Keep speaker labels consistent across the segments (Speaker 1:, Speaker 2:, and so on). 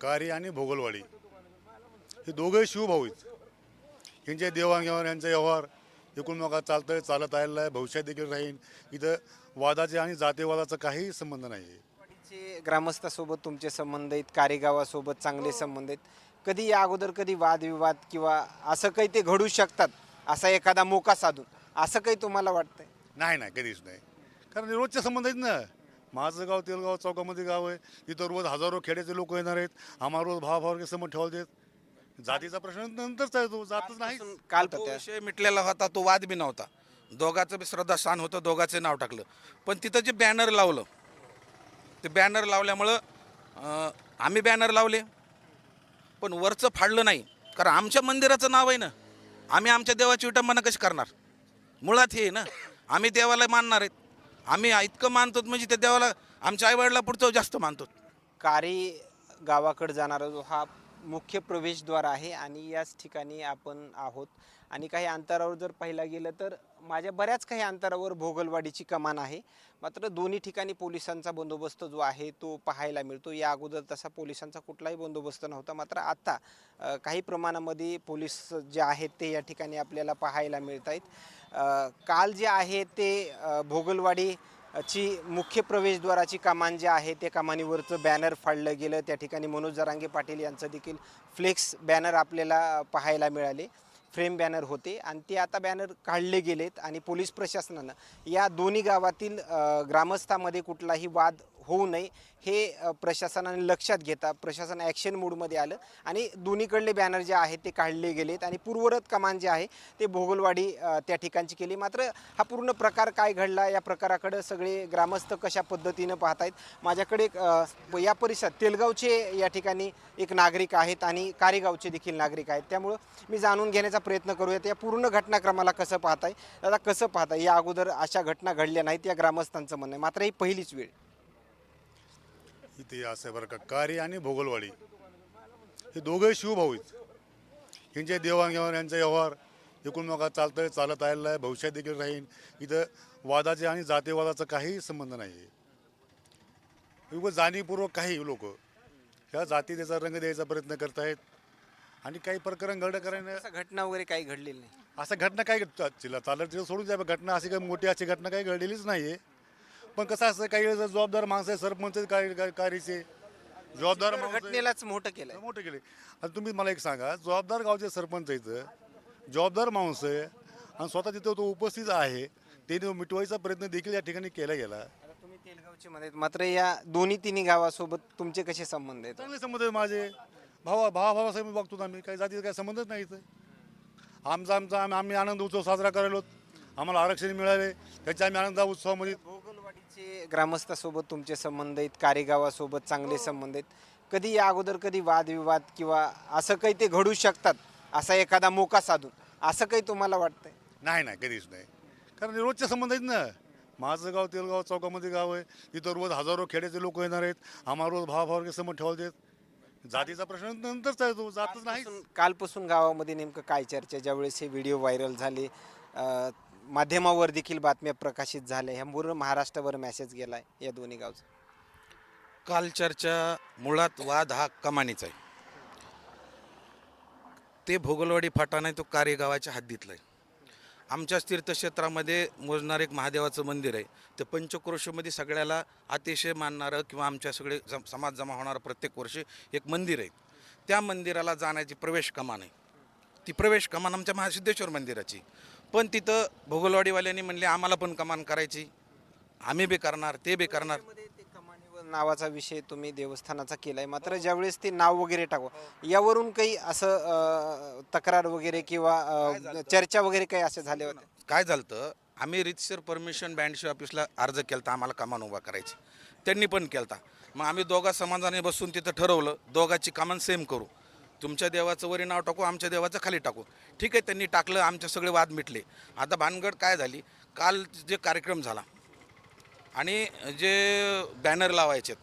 Speaker 1: कारी आणि भोगलवाडी. हे दोघे शिवभाऊ आहेत यांचे देवाणघेवाण यांचा व्यवहार एकूण चालतं आहे चालत आलेला आहे भविष्यात देखील राहील. इथं वादाचे आणि जातीवादाचा काही संबंध नाही आहे
Speaker 2: ग्रामस्थासोबत तुमचे संबंध आहेत कारेगावासोबत चांगले संबंध आहेत. कधी या अगोदर कधी वादविवाद किंवा असं काही ते घडू शकतात असा एखादा मोका साधून असं काही तुम्हाला वाटतंय?
Speaker 1: नाही नाही कधीच नाही. कारण हे रोजचे संबंध आहेत ना. माझं गाव तेलगाव चौकामध्ये गाव आहे. तिथं रोज हजारो खेड्याचे लोक येणार आहेत. आम्हाला रोज भावाभावाचे संबंध ठेवायला देत. जातीचा प्रश्न नंतरचा येतो जातच नाही
Speaker 2: काल
Speaker 3: तो विषय मिटलेला होता तो वाद बी नव्हता. दोघाचं बी श्रद्धास्थान होतं दोघाचं नाव टाकलं. पण तिथं जे बॅनर लावलं ते बॅनर लावल्यामुळं अं, आम्ही बॅनर लावले. पण वरचं फाडलं नाही. कारण आमच्या मंदिराचं नाव आहे ना आम्ही आमच्या देवाची विटंबना कशी करणार? मुळात हे आहे ना आम्ही देवाला मानणार आहेत. आम्ही इतकं मानतो म्हणजे त्या देवाला आमच्या आईवडिला पुढचं जास्त मानतो.
Speaker 2: कारी गावाकडे जाणारा जो हा मुख्य प्रवेशद्वार आहे आणि याच ठिकाणी आपण आहोत. आणि काही अंतरावर जर पाहिला गेलं तर माझ्या बऱ्याच काही अंतरावर भोगलवाडीची कमान आहे. मात्र दोन्ही ठिकाणी पोलिसांचा बंदोबस्त जो आहे तो पाहायला मिळतो. या अगोदर तसा पोलिसांचा कुठलाही बंदोबस्त नव्हता. मात्र आता काही प्रमाणामध्ये पोलीस जे आहेत ते या ठिकाणी आपल्याला पाहायला मिळत आहेत काल जे आहे ते भोगलवाडी ची मुख्य प्रवेशद्वाराची कमान जे आहे त्या कमानीवरचं बॅनर फाडलं गेलं. त्या ठिकाणी मनोज जरांगे पाटील यांचं देखील फ्लेक्स बॅनर आपल्याला पाहायला मिळाले. फ्रेम बॅनर होते आणि ते आता बॅनर काढले गेलेत आणि पोलीस प्रशासनानं. या दोन्ही गावातील ग्रामस्थामध्ये कुठलाही वाद होऊ नये हे प्रशासनाने लक्षात घेता प्रशासन ॲक्शन मूडमध्ये आलं. आणि दोन्हीकडले बॅनर जे आहेत ते काढले गेलेत आणि पूर्वरत कमान जे आहे ते भोगलवाडी त्या ठिकाणची केली. मात्र हा पूर्ण प्रकार काय घडला या प्रकाराकडे सगळे ग्रामस्थ कशा पद्धतीनं पाहत आहेत माझ्याकडे या परिसरात तेलगावचे या ठिकाणी एक नागरिक आहेत आणि कारेगावचे देखील नागरिक आहेत. त्यामुळं मी जाणून घेण्याचा प्रयत्न करूयात. या पूर्ण घटनाक्रमाला कसं पाहताय? त्याला कसं पाहताय? या अगोदर अशा घटना घडल्या नाहीत या ग्रामस्थांचं म्हणणं आहे. मात्र ही पहिलीच वेळ.
Speaker 1: इथे असं आहे बरं का कारी आणि भोगलवाडी. हे दोघे शिवभाऊ आहेत. यांचे देवाणघेवाण यांचा व्यवहार एकूण चालतं आहे चालत आलेला आहे भविष्यात देखील राहील. इथं वादाचे आणि जातीवादाचा काही संबंध नाही आहे. जाणीवपूर्वक काही लोक ह्या जाती त्याचा रंग द्यायचा प्रयत्न करत आहेत. आणि काही प्रकरण घड करायला
Speaker 2: घटना वगैरे काही घडलेली नाही.
Speaker 1: असं घटना काय तिला चालत तिला सोडून द्या घटना अशी काही मोठी अशी घटना काही घडलेलीच नाही आहे पण कसं असतं काही वेळेस जबाबदार माणसं आहे सरपंच आहेत, काय काय- कारीचे जबाबदार माणसं आहे.
Speaker 2: घटनेलाच मोठं केलंय.
Speaker 1: मोठे केले आता तुम्ही मला एक सांगा जबाबदार गावचे सरपंच आहेत जबाबदार माणूस आहे आणि स्वतः तिथं तो उपस्थित आहे ते मिटवायचा प्रयत्न देखील या ठिकाणी केला गेला.
Speaker 2: आता तुम्ही तेलगावचे मध्ये. मात्र या दोन्ही तिन्ही गावासोबत तुमचे कसे संबंध आहेत?
Speaker 1: चांगले संबंध आहेत माझे. भावा भावा भावासाहेब बघतो आम्ही. काही जातीचा काही संबंधच नाही इथं. आमचा आमचा आम्ही आम्ही आनंद उत्सव साजरा करायलो. आम्हाला आरक्षण मिळाले. त्याच्या आम्ही आनंद उत्सवामध्ये
Speaker 2: भोगलवाडीचे ग्रामस्थासोबत तुमचे संबंध आहेत कारेगावासोबत चांगले संबंध आहेत. कधी या अगोदर कधी वादविवाद किंवा असं काही ते घडू शकतात असा एखादा मोका साधून असं काही तुम्हाला वाटतंय?
Speaker 1: नाही नाही कधीच नाही. कारण हे रोजचे संबंध आहेत ना. माझं गाव तेलगाव चौकामध्ये गाव आहे. तिथं रोज हजारो खेड्याचे लोक येणार आहेत. आम्हाला रोज भावाभावाचे संबंध ठेवायला देत. जातीचा प्रश्न नंतरचा येतो जातच नाही
Speaker 2: कालपासून- कालपासून गावामध्ये नेमकं काय चर्चा ज्यावेळेस हे व्हिडिओ व्हायरल झाले अं, माध्यमावर देखील बातम्या प्रकाशित झाल्या. ह्या पूर्ण महाराष्ट्रावर मेसेज गेलाय या दोन्ही गावचा.
Speaker 3: काल चर्चा मुळात वाद हा कमानीचा आहे. ते भोगलवाडी फाटा नाही तो कारेगावाच्या हद्दीतला आहे. आमच्याच तीर्थक्षेत्रामध्ये मोजणारं एक महादेवाचं मंदिर आहे. ते पंचक्रोशीमध्ये सगळ्याला अतिशय मानणारं किंवा आमच्या सगळे जम समाज जमा होणारं प्रत्येक वर्षी एक मंदिर आहे. त्या मंदिराला जाण्याची प्रवेश कमान आहे. ती प्रवेश कमान आमच्या महासिद्धेश्वर मंदिराची. पण तिथं भोगलवाडीवाल्यांनी म्हणले आम्हाला पण कमान करायची. आम्ही बी करणार ते बी करणार.
Speaker 2: ते कमानीवर नावाचा विषय तुम्ही देवस्थानाचा केलाय. मात्र ज्यावेळेस ते नाव वगैरे टाकू यावरून काही असं अं, तक्रार वगैरे किंवा अं, चर्चा वगैरे काही असे झाले होते?
Speaker 3: काय झालं आम्ही रितसर परमिशन बँडशी ऑफिसला अर्ज केला आम्हाला कमान उभा करायची. त्यांनी पण केलता. मग आम्ही दोघा समाजाने बसून तिथं ठरवलं दोघाची कमान सेम करू. तुमच्या देवाचं वरी नाव टाकू आमच्या देवाचं खाली टाकू. ठीक आहे त्यांनी टाकलं आमचे सगळे वाद मिटले. आता भानगड काय झाली? काल जे कार्यक्रम झाला आणि जे बॅनर लावायचे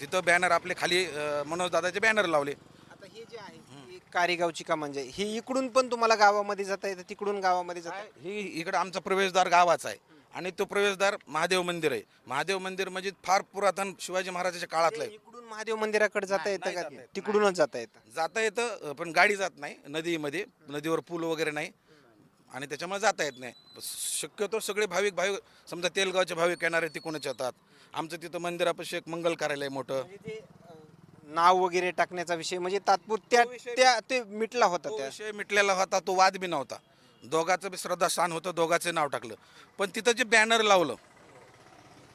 Speaker 3: तिथं बॅनर आपले खाली अं, मनोज दादाचे बॅनर लावले.
Speaker 2: आता हे जे आहे ही कारेगावची का म्हणजे? ही इकडून पण तुम्हाला गावामध्ये जाता येतं तिकडून गावामध्ये जाता?
Speaker 3: ही इकडं आमचा प्रवेशद्वार गावाचा आहे. आणि तो प्रवेशद्वार महादेव मंदिर आहे. महादेव मंदिर म्हणजे फार पुरातन शिवाजी महाराजाच्या काळातलं आहे.
Speaker 2: इकडून महादेव मंदिराकडे जाता येतं का. तिकडूनच जाता येतं.
Speaker 3: जाता येतं पण गाडी जात नाही नदीमध्ये. नदीवर पूल वगैरे नाही. आणि त्याच्यामुळे जाता येत नाही. शक्यतो सगळे भाविक भाविक समजा तेलगावचे भाविक येणारे तिकडूनच येतात. आमचं तिथं मंदिरापाशी एक मंगल कार्यालय मोठं.
Speaker 2: म्हणजे ते नाव वगैरे टाकण्याचा विषय म्हणजे तात्पुरत्या त्या ते मिटला होता
Speaker 3: तो
Speaker 2: त्या.
Speaker 3: विषय मिटलेला होता तो वाद बी नव्हता. दोघाचं बी श्रद्धास्थान होतं दोघाचं नाव टाकलं. पण तिथं जे बॅनर लावलं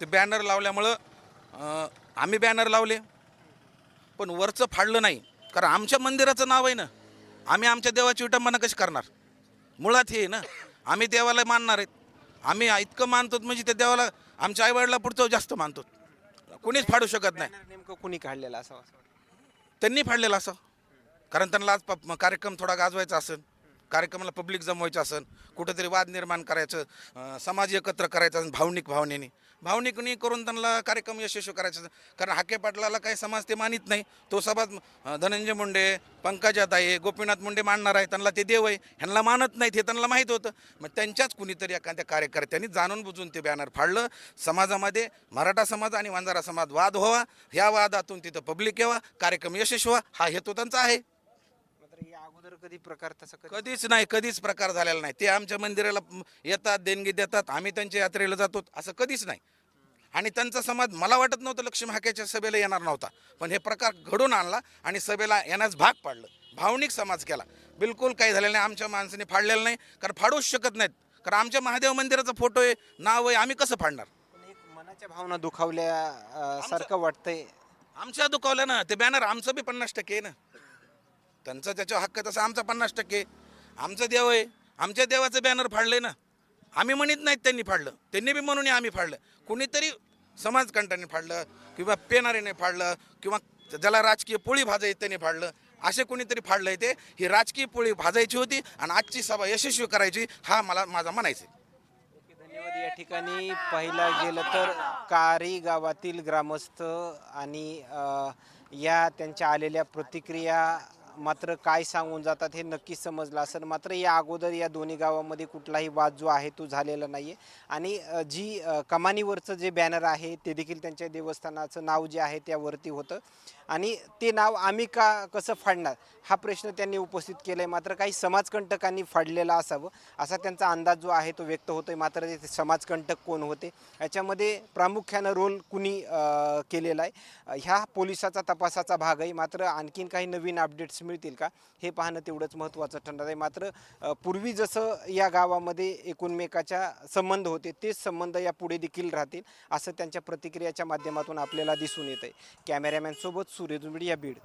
Speaker 3: ते बॅनर लावल्यामुळं आम्ही बॅनर लावले. पण वरचं फाडलं नाही. कारण आमच्या मंदिराचं नाव आहे ना आम्ही आमच्या देवाची विटंबना कशी करणार? मुळात हे आहे ना आम्ही देवाला मानणार आहेत. आम्ही इतकं मानतो म्हणजे त्या देवाला आमच्या आईवडिला पुढचं जास्त मानतो कोणीच फाडू शकत नाही.
Speaker 2: नेमकं कुणी काढलेला असं.
Speaker 3: त्यांनी फाडलेलं असं कारण त्यांना आज प- कार्यक्रम थोडा गाजवायचा असेल. कार्यक्रमाला पब्लिक जमवायचं असेल कुठंतरी वाद निर्माण करायचं समाज एकत्र करायचा असेल, भावनिक भावनेने. भावनिकनी करून त्यांना कार्यक्रम यशस्वी करायचा कारण हाके पाटलाला काही समाज ते मानित नाही. तो समाज धनंजय मुंडे पंकजा दाई गोपीनाथ मुंडे मानणार आहे त्यांना ते देव आहे. ह्यांना मानत नाहीत हे त्यांना माहीत होतं. मग त्यांच्याच कुणीतरी एखाद्या कार्यकर्त्यांनी जाणून बुजून ते बॅनर फाडलं. समाजामध्ये मराठा समाज आणि वंजारा समाज वाद व्हावा. ह्या वादातून तिथं पब्लिक यावा. कार्यक्रम यशस्वी व्हा. हा हेतू त्यांचा आहे.
Speaker 2: अगोदर कधी प्रकार तसा कधी
Speaker 3: कधीच नाही कधीच प्रकार झालेला नाही. ते आमच्या मंदिराला म, येतात देणगी देतात आम्ही त्यांच्या यात्रेला जातो असं कधीच नाही. आणि त्यांचा समाज मला वाटत नव्हतं लक्ष्मी हाक्याच्या सभेला येणार नव्हता. पण हे प्रकार घडून आणला आणि सभेला येण्यास भाग पाडलं. भावनिक समाज केला. बिलकुल काही झालेलं नाही आमच्या माणसाने फाडलेलं नाही कारण फाडूच शकत नाहीत. कारण आमच्या महादेव मंदिराचा फोटो आहे नाव आहे आम्ही कसं फाडणार?
Speaker 2: पण एक मनाच्या भावना दुखावल्या अं, सारखं वाटतंय.
Speaker 3: आमच्या दुखावलं ना ते बॅनर आमचं बी पन्नास टक्के आहे ना. त्यांचा त्याच्या हक्क तसा आमचा पन्नास टक्के आमचं देव आहे. आमच्या देवाचं बॅनर फाडलंय ना. आम्ही म्हणत नाहीत त्यांनी फाडलं. त्यांनी बी म्हणून आम्ही फाडलं. कुणीतरी समाजकंठाने फाडलं किंवा पेनारेने फाडलं किंवा ज्याला राजकीय पोळी भाजायची त्याने फाडलं. असे कोणीतरी फाडलंय ते. ही राजकीय पोळी भाजायची होती आणि आजची सभा यशस्वी करायची हा मला माझा म्हणायचं आहे.
Speaker 2: धन्यवाद. या ठिकाणी पाहिला गेलं तर कारी गावातील ग्रामस्थ आणि या त्यांच्या आलेल्या प्रतिक्रिया मात्र काय सांगून जातात हे नक्कीच समजलं असेल. मात्र या अगोदर या दोन्ही गावामध्ये कुठलाही वाद जो आहे तो झालेला नाही आहे आणि जी कमानीवरचं जे बॅनर आहे ते देखील त्यांच्या देवस्थानाचं नाव जे आहे त्यावरती होतं. आणि ते नाव आम्ही का कसं फाडणार? हा प्रश्न त्यांनी उपस्थित केला आहे मात्र काही समाजकंटकांनी फाडलेला असावं असा त्यांचा अंदाज जो आहे तो व्यक्त होतो आहे मात्र ते समाजकंटक कोण होते? याच्यामध्ये प्रामुख्यानं रोल कुणी केलेला आहे? ह्या पोलिसाचा तपासाचा भाग आहे मात्र आणखीन काही नवीन अपडेट्स मिळतील का? हे पाहणं तेवढंच महत्त्वाचं ठरणार आहे. मात्र पूर्वी जसं या गावामध्ये एकूणमेकाच्या संबंध होते तेच संबंध या पुढे देखील राहतील असं त्यांच्या प्रतिक्रियाच्या माध्यमातून आपल्याला दिसून येत आहे कॅमेरामॅनसोबत सूर्य दुंबडी या बीड.